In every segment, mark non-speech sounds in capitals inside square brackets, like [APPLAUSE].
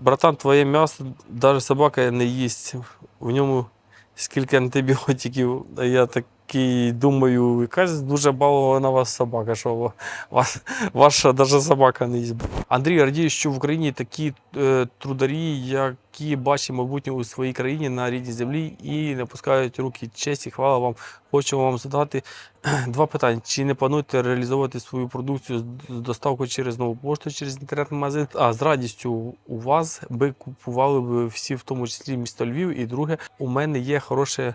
Братан, твоє м'ясо, навіть собака не їсть. В ньому скільки антибіотиків. а Я такий думаю, якась дуже балована вас собака, що вас, ваша навіть собака не їсть. Андрій, радію, що в Україні такі е, трударі, які бачать майбутнє у своїй країні на рідній землі і не пускають руки. Честь і хвала вам. Хочу вам задати [CLEARS THROAT] два питання. Чи не плануєте реалізовувати свою продукцію з доставкою через нову пошту, через інтернет-магазин? А з радістю у вас би купували б всі, в тому числі місто Львів. І друге, у мене є хороше.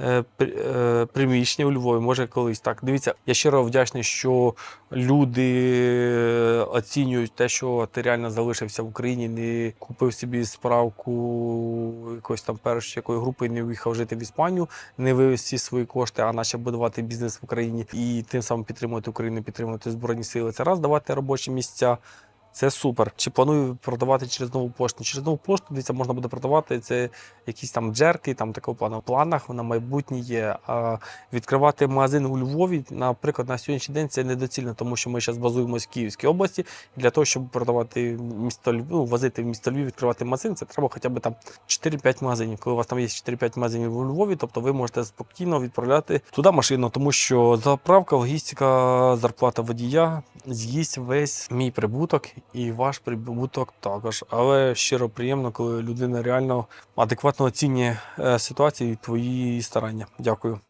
Е, е, Приміщення у Львові, може колись так. Дивіться, я щиро вдячний, що люди е, оцінюють те, що ти реально залишився в Україні, не купив собі справку якоїсь там першої якої групи, не уїхав жити в Іспанію, не вивез всі свої кошти, а почав будувати бізнес в Україні і тим самим підтримувати Україну, підтримувати збройні сили. Це раз давати робочі місця. Це супер. Чи планую продавати через нову пошту? Через нову пошту дивіться, можна буде продавати це якісь там джерки, там такого плану. В планах на майбутнє є. А відкривати магазин у Львові, наприклад, на сьогоднішній день це недоцільно, тому що ми зараз базуємося в Київській області. І для того, щоб продавати місто Львів, ну, возити в місто Львів, відкривати магазин, це треба хоча б там 4-5 магазинів. Коли у вас там є 4-5 магазинів у Львові, тобто ви можете спокійно відправляти туди машину, тому що заправка, логістика, зарплата водія з'їсть весь мій прибуток і ваш прибуток також. Але щиро приємно, коли людина реально адекватно оцінює е, ситуацію і твої старання. Дякую.